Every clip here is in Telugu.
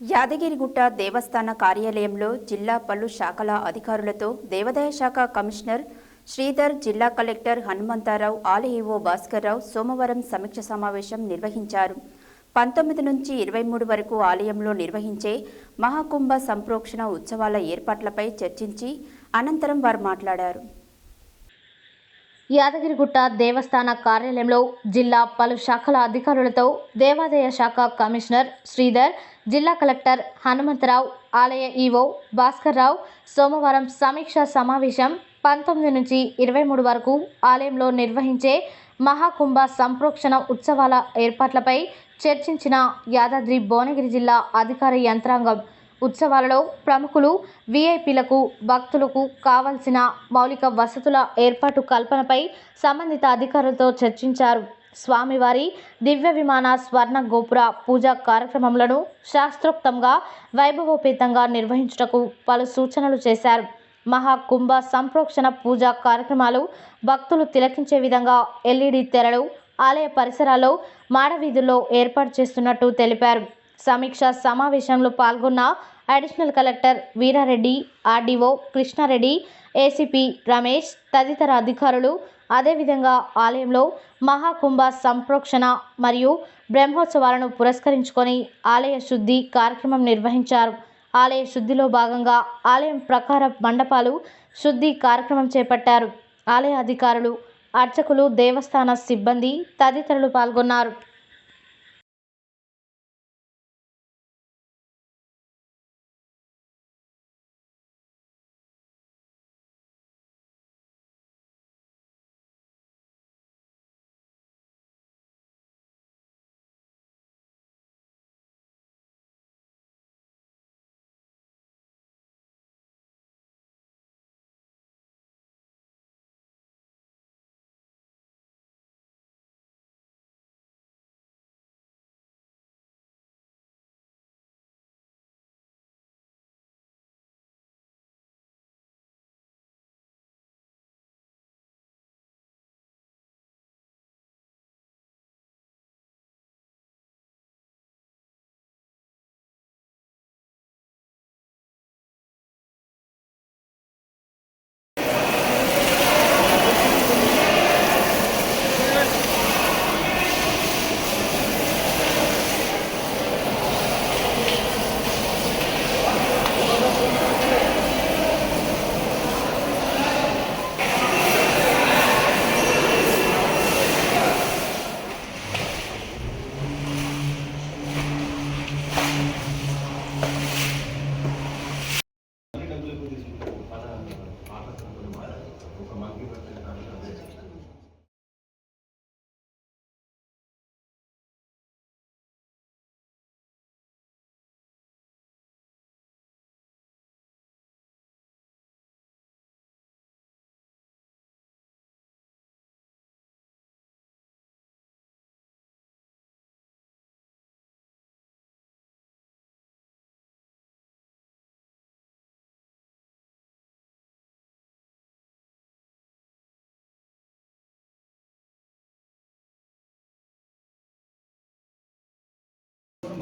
యాదగిరిగుట్ట దేవస్థాన కార్యాలయంలో జిల్లా పలు శాఖల అధికారులతో దేవాదాయ శాఖ కమిషనర్ శ్రీధర్ జిల్లా కలెక్టర్ హనుమంతారావు ఆలయఓ భాస్కర్రావు సోమవారం సమీక్ష సమావేశం నిర్వహించారు. పంతొమ్మిది నుంచి ఇరవై మూడు వరకు ఆలయంలో నిర్వహించే మహాకుంభ సంప్రోక్షణ ఉత్సవాల ఏర్పాట్లపై చర్చించి అనంతరం వారు మాట్లాడారు. యాదగిరిగుట్ట దేవస్థాన కార్యాలయంలో జిల్లా పలు శాఖల అధికారులతో దేవాదాయ శాఖ కమిషనర్ శ్రీధర్ జిల్లా కలెక్టర్ హనుమంతరావు ఆలయ ఈవో భాస్కర్రావు సోమవారం సమీక్ష సమావేశం పంతొమ్మిది నుంచి ఇరవై మూడు వరకు ఆలయంలో నిర్వహించే మహాకుంభ సంప్రోక్షణ ఉత్సవాల ఏర్పాట్లపై చర్చించిన యాదాద్రి భువనగిరి జిల్లా అధికార యంత్రాంగం ఉత్సవాలలో ప్రముఖులు వీఐపీలకు భక్తులకు కావలసిన మౌలిక వసతుల ఏర్పాటు కల్పనపై సంబంధిత అధికారులతో చర్చించారు. స్వామివారి దివ్య విమాన స్వర్ణ గోపుర పూజా కార్యక్రమములను శాస్త్రోక్తంగా వైభవోపేతంగా నిర్వహించుటకు పలు సూచనలు చేశారు. మహాకుంభ సంప్రోక్షణ పూజా కార్యక్రమాలు భక్తులు తిలకించే విధంగా ఎల్ఈడి తెరలు ఆలయ పరిసరాల్లో మాడవీధుల్లో ఏర్పాటు చేస్తున్నట్టు తెలిపారు. సమీక్ష సమావేశంలో పాల్గొన్న additional collector Veera Reddy RDO Krishna Reddy ACP Ramesh తదితర అధికారులు అదేవిధంగా ఆలయంలో మహాకుంభ సంప్రోక్షణ మరియు బ్రహ్మోత్సవాలను పురస్కరించుకొని ఆలయ శుద్ధి కార్యక్రమం నిర్వహించారు. ఆలయ శుద్ధిలో భాగంగా ఆలయం ప్రకార మండపాలు శుద్ధి కార్యక్రమం చేపట్టారు. ఆలయ అధికారులు అర్చకులు దేవస్థాన సిబ్బంది తదితరులు పాల్గొన్నారు.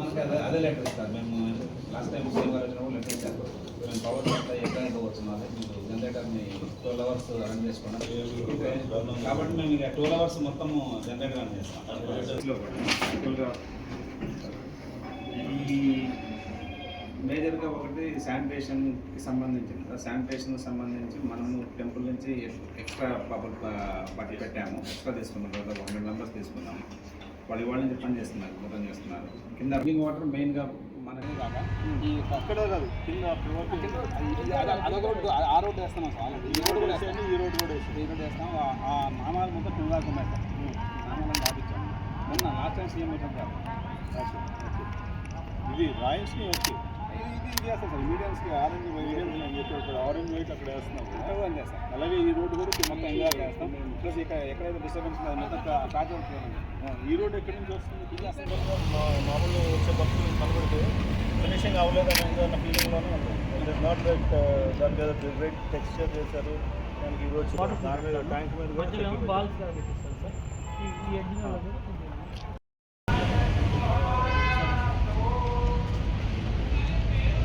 మనకి అదే అదే లెటర్ ఇస్తారు. మేము లాస్ట్ టైం సేమ్ గారు వచ్చినప్పుడు లెటర్ ఇచ్చారు. మేము పవర్ అంతా ఎక్కడ వచ్చినది మీరు జనరేటర్ని ట్వెల్వ్ అవర్స్ రన్ చేసుకున్నాం కాబట్టి మేము ఇక ట్వెల్వ్ అవర్స్ మొత్తం జనరేటర్ రన్ చేస్తాం. ఈ మేజర్గా ఒకటి శానిటేషన్కి సంబంధించి శానిటేషన్కి సంబంధించి మనము టెంపుల్ నుంచి ఎక్స్ట్రా పబుల్ పట్టి పెట్టాము. ఎక్స్ట్రా తీసుకున్నాం కదా ఒక హండ్రెడ్ మెంబర్స్ తీసుకున్నాము. వాళ్ళు ఇవాళ నుంచి పని చేస్తున్నారు మొత్తం చేస్తున్నారు. కింద డ్రింకింగ్ వాటర్ మెయిన్గా మనకి కాక ఈ అక్కడ కాదు అదొక రోడ్డు ఆ- రోడ్డు వేస్తాం అసలు. ఆల్రెడీ. ఈ రోడ్డు కూడా వేస్తాం. ఈ రోడ్డు కూడా వేస్తాం ఈ రోడ్డు వేస్తాం. ఆ- ఆ నామాలు మొత్తం కింద దాకా ఉన్నాయి నామాలను రాపించాము మొన్న లాస్ట్ టైం సీఎం వచ్చిన కాదు ఇది వచ్చి ఇది ఇది వేస్తాం సార్? మీడియమ్స్కి ఆరెంజ్ మీడియమ్స్ అని చెప్పి ఆరెంజ్ వైట్ అక్కడ వేస్తున్నాం. చేస్తాం. అలాగే ఈ రోడ్డు కూడా మొత్తం వేస్తాం ప్లస్ ఇక్కడ ఎక్కడైతే డిస్టర్బెన్స్ మొత్తం ప్యాచ్ ఈ రోడ్డు ఎక్కడి నుంచి వస్తుంది? అసలు మామూలు వచ్చే భక్తులు కనబడితే ఫినిషింగ్ అవ్వలేదని అన్న ఫీలింగ్లోనే ఉంటుంది ఇట్ ఇస్ నాట్ దట్ దాని మీద గ్రేట్ టెక్స్చర్ చేశారు. దానికి ఈరోజు ట్యాంక్ మీద